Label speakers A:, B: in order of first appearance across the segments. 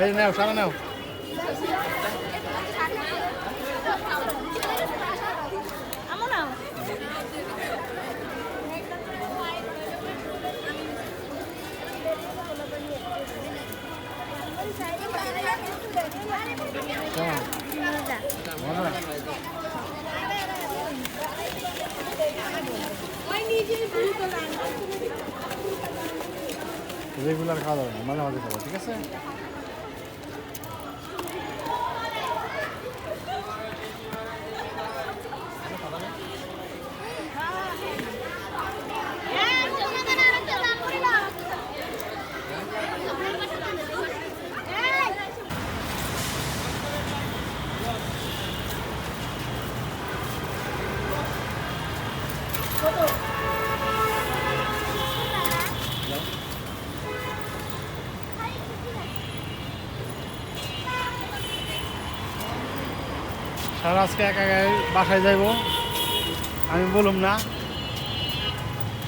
A: এই নাও সারা নাও
B: আমো না
A: কেমন মজা রেগুলার খাওয়া দাওয়া মাঝে মাঝে খাব ঠিক আছে? সারা আজকে একা একা বাসায় যাইব। আমি বলুম না।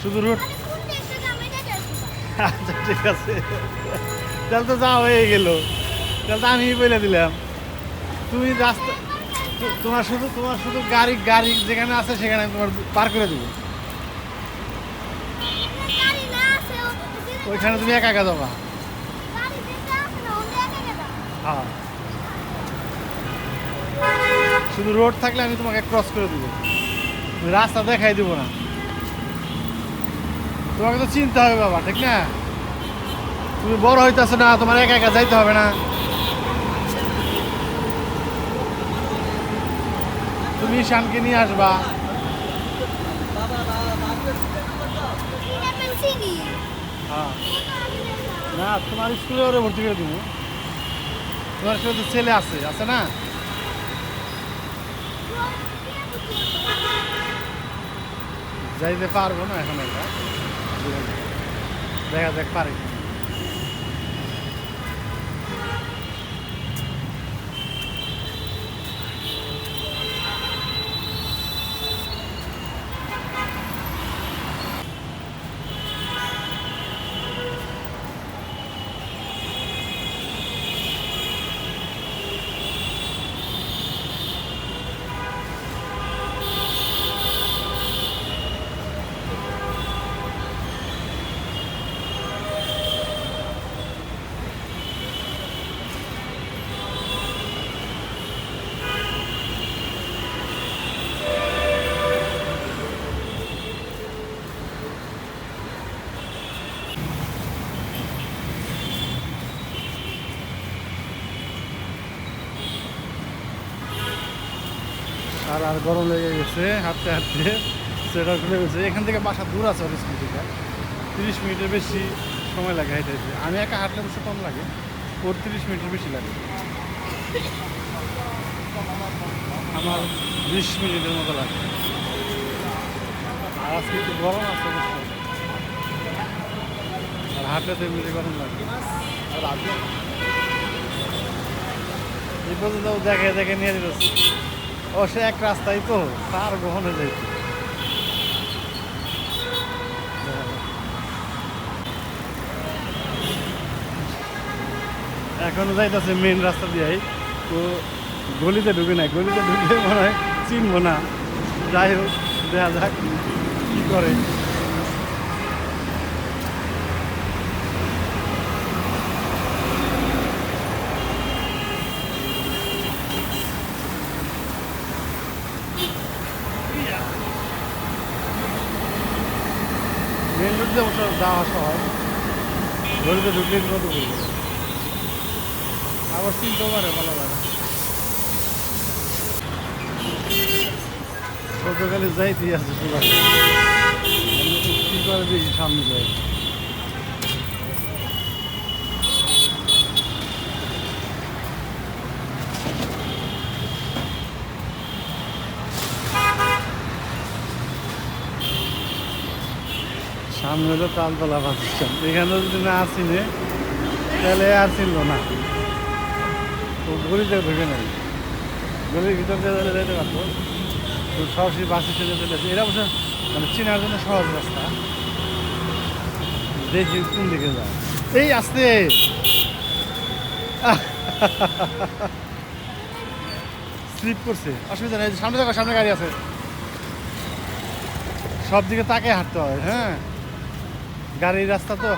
A: শুধু রুট আচ্ছা ঠিক আছে। তাহলে তো যা হয়ে গেল। তাহলে তো আমি বলে দিলাম। তুমি রাস্তা তোমার শুধু তোমার শুধু গাড়ি গাড়ি যেখানে আছে সেখানে আমি তোমার পার করে দেবো। ওইখানে তুমি একা একা যাবা? হ্যাঁ। শুধু রোড থাকলে আমি তোমাকে ক্রস করে দেবো। রাস্তা দেখাই দেবো না। তোমাকে তো চিনতে হবে বাবা, ঠিক না? তুমি বড় হইতেছো না, তোমার একা একা যাইতে হবে না। তুমি শানকে নিয়ে আসবা। হ্যাঁ। না, তোমার স্কুলে ওরে ভর্তি করে দিব। তোমার স্কুলে তো ছেলে আছে আছে না? যাইতে পারব না এখন একটা দেখা যাক পারে আর আর গরম লেগে গেছে, হাঁটতে হাঁটতে। সেটা খুলে গেছে। এখান থেকে বাসা দূর আছে স্কুল থেকে। তিরিশ মিনিটের বেশি সময় লাগে হেঁটে আমি একা হাঁটলে অবশ্য কম লাগে। ওর তিরিশ মিনিটের বেশি লাগে। আমার বিশ মিনিটের মতো লাগে। আর আজকে একটু গরম আছে আর হাঁটলে তো এমনিতে গরম লাগে। এই পর্যন্ত দেখে দেখে নিয়ে যেতেছে ও, সে এক রাস্তায় তো, তার গহনে যাইতো। এখনও যাইতেছে মেন রাস্তা দিয়ে তো গলিতে ঢুকে নাই, গলিতে ঢুকে মনে হয় চিনবো না। যাই হোক, দেখা যাক কী করে মেন রোড দিয়ে অবশ্য যাওয়া আসা হয়। গলিতে ঢুকলে কত বলব আবার চিনতেও পারে ভালো লাগে। গতকালে যাইতে আছে সবাই সামনে যায় সামনে হলো তালতলা বাস স্ট্যান্ড। এখানে যদি না আসিনে, তাহলে আর ছিল না। তো গলিতে ঢুকে নাই। গলির ভিতর দিয়ে যেতে পারতো তো সরাসরি বাস স্ট্যান্ডে চলে আসে। এরা অবশ্য মানে চেনার জন্য সহজ রাস্তা। দেখি কোন দিকে যায়। এই আসতে। স্লিপ করছে। অসুবিধা নেই। সামনে দেখো, সামনে গাড়ি আছে। সব দিকে তাকে হাঁটতে হয় হ্যাঁ? গাড়ির রাস্তা তো?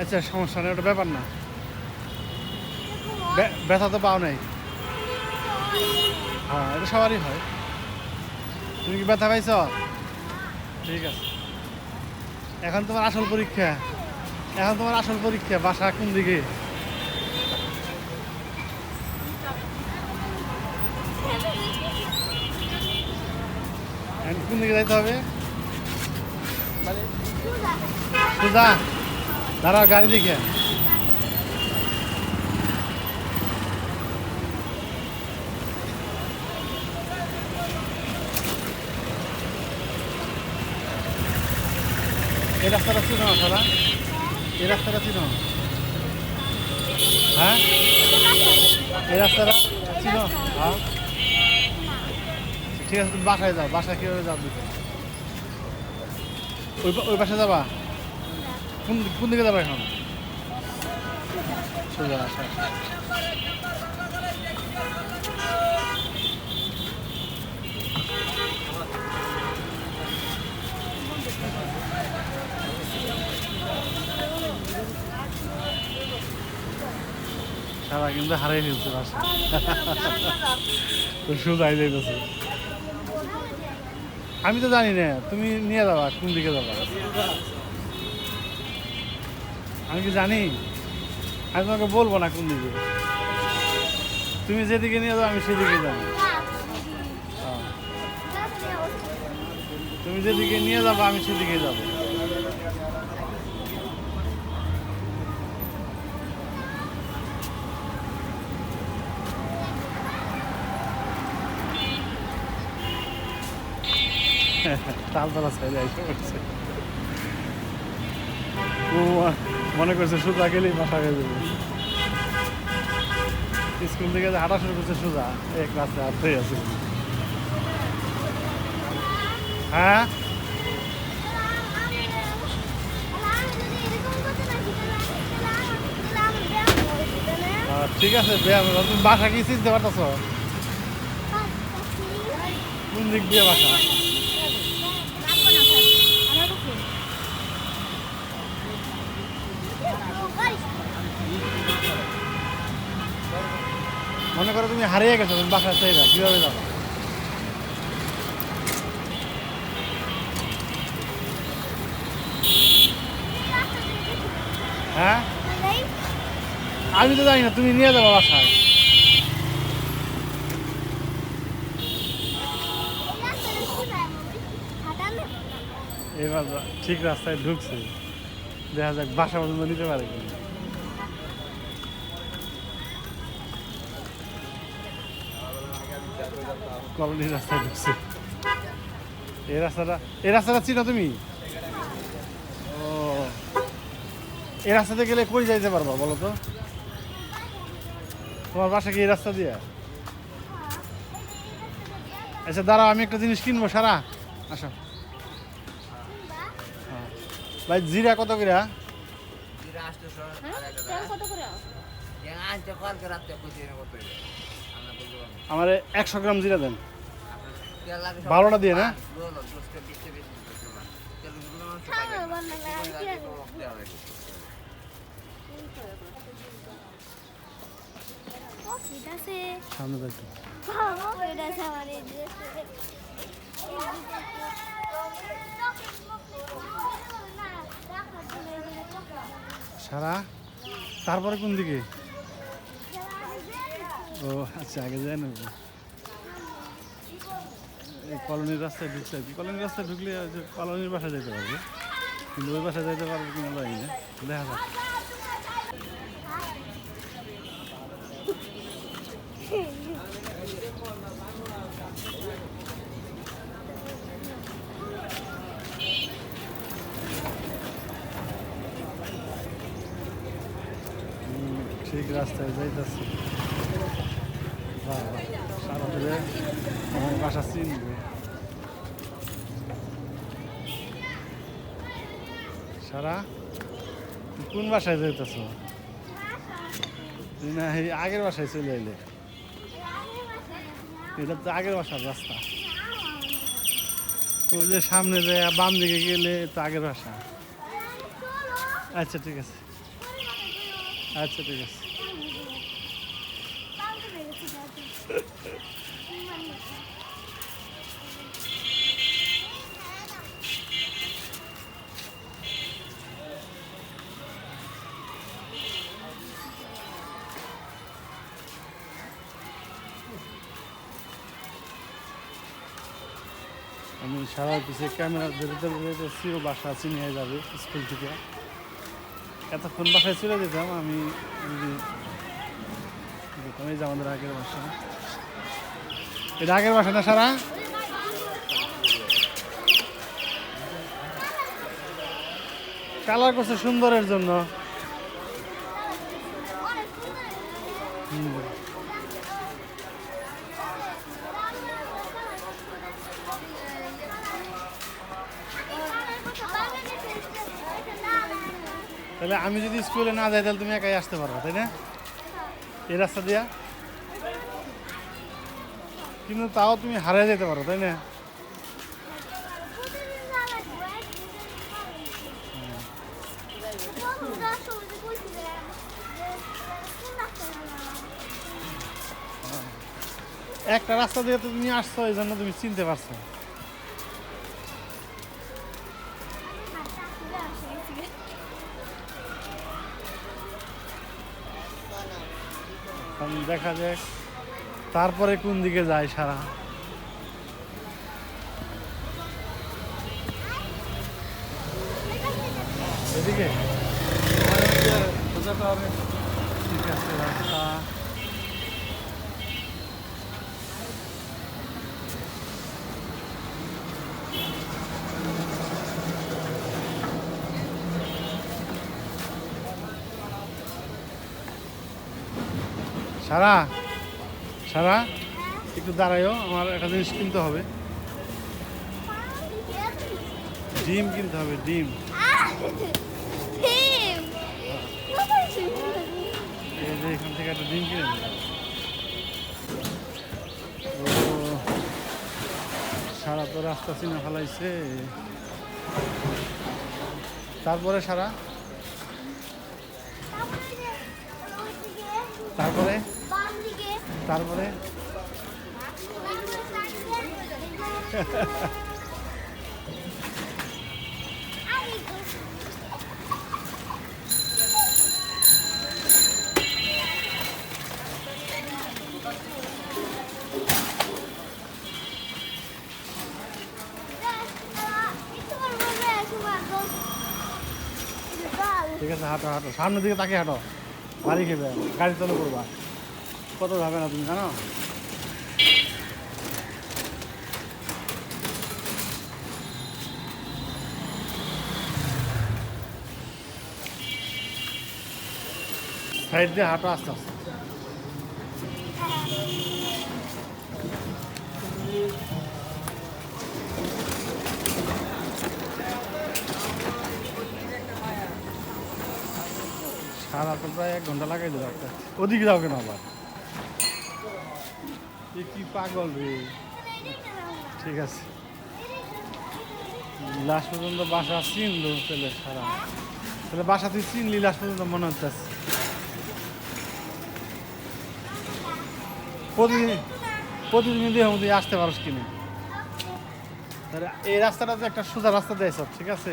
A: আচ্ছা সমস্যা নেই, ওটা ব্যাপার না। ব্যথা তো পাও নাই? হ্যাঁ এটা সবারই হয়। তুমি কি ব্যথা পাইছ? ঠিক আছে। এখন তোমার আসল পরীক্ষা। এখন তোমার আসল পরীক্ষা, বাসা কোন দিকে? কোন দিকে যাইতে হবে? সুজা দাঁড়াও গাড়ি দিকে এই রাস্তাটা চিনো সারা এই রাস্তাটা চিনো? হ্যাঁ? এই রাস্তাটা চিনো? হ্যাঁ? ঠিক আছে, তুমি বাসায় যাও, বাসায় কীভাবে যাও ওই ওই পাশে যাবা? কোন কোন দিকে যাবা এখন? সোজা আচ্ছা সারা কিন্তু হারাই ফেলছে, বাসা। সোজাই যাইতেছে। আমি তো জানি না তুমি নিয়ে যাবা কোন দিকে যাবা? আমি কি জানি? আমি তোমাকে বলব না কোন দিকে। তুমি যেদিকে নিয়ে যাও আমি সেদিকে যাব হ্যাঁ। তুমি যেদিকে নিয়ে যাব আমি সেদিকে যাব। তালতলা সাইডে এসে পড়ছে ও, মনে করছে সোজা গেলেই বাসা হয়ে স্কুল থেকে হাঁটা শুরু করছে সোজা এক আর হয়ে আছে। হ্যাঁ? ঠিক আছে, ব্যায়াম তুমি বাসা কি চিনতে পারতেছ? কোন দিক দিয়ে বাসা? মনে করো তুমি হারিয়ে গেছো, তুমি চাই না কীভাবে যাব হ্যাঁ? আমি তো জানি না, তুমি নিয়ে যাব বাসায়। এবার ঠিক রাস্তায় ঢুকছে। দেখা যাক বাসা পর্যন্ত নিতে পারে কিনা। কলোনির রাস্তায় ঢুকছে। এই রাস্তাটা এই রাস্তাটা চিনো তুমি? ও। এই রাস্তাতে গেলে কই যাইতে পারবা বলো তো? তোমার বাসা কি এই রাস্তা দিয়ে? আচ্ছা দাঁড়াও আমি একটা জিনিস কিনবো সারা। আসো। হ্যাঁ। ভাই জিরা কত করে
B: কত করে?
A: আমার একশো গ্রাম জিরা দেন। বারোটা দিয়ে না? সামনে দেখো সারা? তারপরে কোন দিকে? ও আচ্ছা আগে যায় না। কলোনির রাস্তায় ঢুকছে আর কি কলোনির রাস্তায় ঢুকলে কলোনির বাসায় যেতে পারবে। কিন্তু ওই বাসায় যেতে পারবে কিনা জানি না। দেখা যাক। ঠিক রাস্তায় যাইতেছে বাহ বাহ যে আমার বাসা চিনবে সারা কোন বাসায় যেতেছ না এই আগের বাসায় চলে এলে এটা তো আগের বাসার রাস্তা। ওই যে সামনে যে বাম দিকে গেলে তো আগের বাসা। আচ্ছা ঠিক আছে। আচ্ছা ঠিক আছে। সারা পিছিয়ে ক্যামেরা বেরোতে বেরোতেছি ও বাসা চিনিয়ে যাবে স্কুল থেকে। এতক্ষণ বাসায় চলে যেতাম, আমি এই যে আমাদের আগের বাসা। এটা আগের বাসা না সারা? কালার করছে সুন্দরের জন্য। তাহলে আমি যদি স্কুলে না যাই, তাহলে তুমি একাই আসতে পারবা, তাই না? এই রাস্তা দিয়া। কিন্তু তাও তুমি হারিয়ে যেতে পারো, তাই না? একটা রাস্তা দিয়ে তুমি আসছো, এই জন্য তুমি চিনতে পারছ। দেখা যাক তারপরে কোন দিকে যায় সারা। এদিকে? ঠিক আছে রাস্তা। সারা সারা, একটু দাঁড়ায়ও, আমার একটা জিনিস কিনতে হবে। ডিম কিনতে হবে, ডিম। এই যে এখান থেকে একটা ডিম কিনে। সারা তো রাস্তা চিনে ফেলাইছে। তারপরে সারা? তারপরে? তারপরে? ঠিক আছে হাঁটো হাঁটো। সামনের দিকে তাকে হাঁটো। বাড়ি খেবে গাড়ি চালু করবা। কত যাবে না তুমি, জানো? সাইড দিয়ে হাঁটো আস্তে আস্তে। সারা তো প্রায় এক ঘণ্টা লাগাই একটা। ওদিকে যাও কেন আবার? এ কি পাগল রে? ঠিক আছে। লাস্ট পর্যন্ত বাসা চিনলো তাহলে সারা। তাহলে বাসা তুই চিনলি লাস্ট পর্যন্ত মনে হচ্ছে প্রতিদিন প্রতিদিন দিয়ে তুই আসতে পারস কিনে? তাহলে এই রাস্তাটা তো একটা সোজা রাস্তা দেয় সব, ঠিক আছে?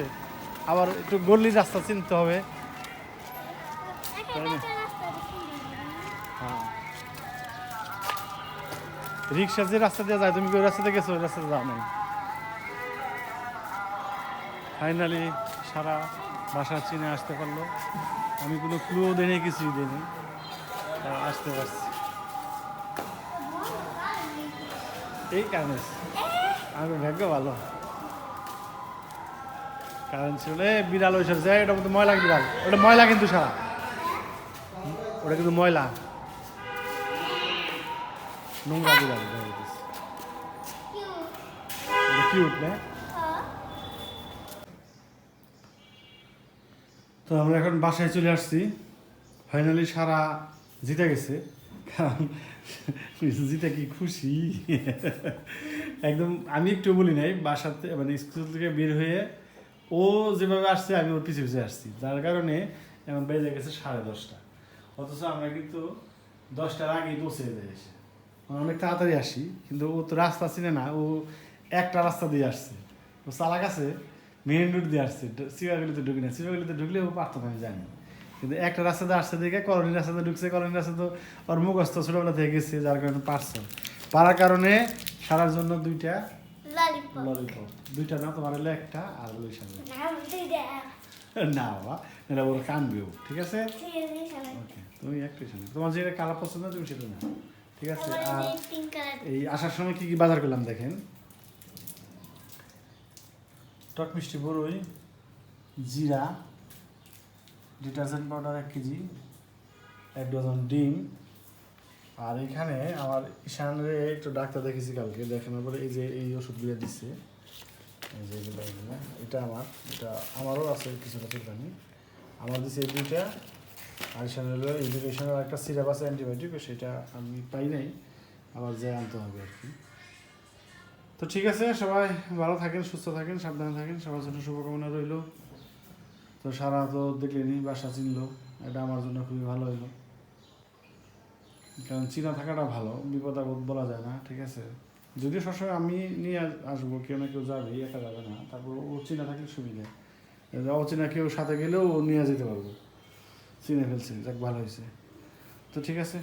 A: আবার একটু গল্লির রাস্তা চিনতে হবে। হ্যাঁ রিক্সা যে রাস্তা দিয়ে যায়, তুমি ওই রাস্তাতে গেছো? ওই রাস্তাতে যাও নাই। ফাইনালি সারা বাসা চিনে আসতে পারল। আমি কোনো ক্লুও দিই কিছুই দিইনি তা আসতে পারছি। এই কারণে। আমি ভাগ্য ভালো। কারণ ছিল বিড়াল ওই সব যায় ওটা মতো ময়লা, বিড়াল। ওটা ময়লা কিন্তু সারা। ওটা কিন্তু ময়লা। নোংরা বিড়াল ডায়াবেটিস কিউট না? তো আমরা এখন বাসায় চলে আসছি। ফাইনালি সারা জিতে গেছে। জিতে কি খুশি? একদম আমি একটু বলি নাই, বাসাতে মানে স্কুল থেকে বের হয়ে ও যেভাবে আসছে, আমি ওর পিছিয়ে পিছিয়ে আসছি। যার কারণে এখন বেজে গেছে সাড়ে দশটা। অথচ আমরা কিন্তু দশটার আগেই পৌঁছে যাই অনেক তাড়াতাড়ি আসি কিন্তু ও তো রাস্তা চিনে না ও একটা রাস্তা দিয়ে আসছে। ও চালাক আছে মেন রোড দিয়ে আসছে শিবাগুলিতে ঢুকি না শিবাগুলিতে ঢুকলে ও পারতো না আমি জানি। কিন্তু একটা রাস্তাতে আসছে দেখে কলোনি রাস্তাতে ঢুকছে কলোনি রাস্তা তো ওর মুখস্থ ছোটোবেলা থেকে গেছে যার কারণে পারছ পারার কারণে সারার জন্য দুইটা
B: ললিপপ
A: দুইটা না তোমার হলো একটা আর ওই সামনে না বাবা এটা ওর কানবেও ঠিক আছে?
B: ঠিক আছে
A: ওকে তুমি একটাই শুনে তোমার যেটা কালার পছন্দ তুমি সেটা না ঠিক আছে আর
B: এই
A: আসার সময় কি কি বাজার করলাম দেখেন? টক মিষ্টি বড়ই জিরা ডিটারজেন্ট পাউডার এক কেজি এক ডজন ডিম। আর এখানে আমার ঈশানরে একটু ডাক্তার দেখেছি কালকে দেখানোর পরে এই যে এই ওষুধগুলো দিচ্ছে এই যে এগুলো এগুলো এটা আমার এটা আমারও আছে কিছুটা চুলকানি আমার দিচ্ছে এই দুইটা এডুকেশনের একটা আছে অ্যান্টিবায়োটিক সেটা আমি পাই নাই, আবার যে আনতে হবে আর কি। তো ঠিক আছে, সবাই ভালো থাকেন, সুস্থ থাকেন, সাবধানে থাকেন, সবার জন্য শুভকামনা রইল। তো সারা তো দেখলেনি বাসা চিনলো, এটা আমার জন্য খুবই ভালো হইল। কারণ চিনা থাকাটা ভালো বিপদ আপদ বলা যায় না, ঠিক আছে? যদিও সবসময় আমি নিয়ে আসব, কেউ না কেউ যাবে, একা যাবে না তারপর ও চিনা থাকলে সুবিধা। অচেনা কেউ সাথে গেলেও নিয়ে যেতে পারব। চিনে ফেলছে যাক ভালো হয়েছে তো ঠিক আছে।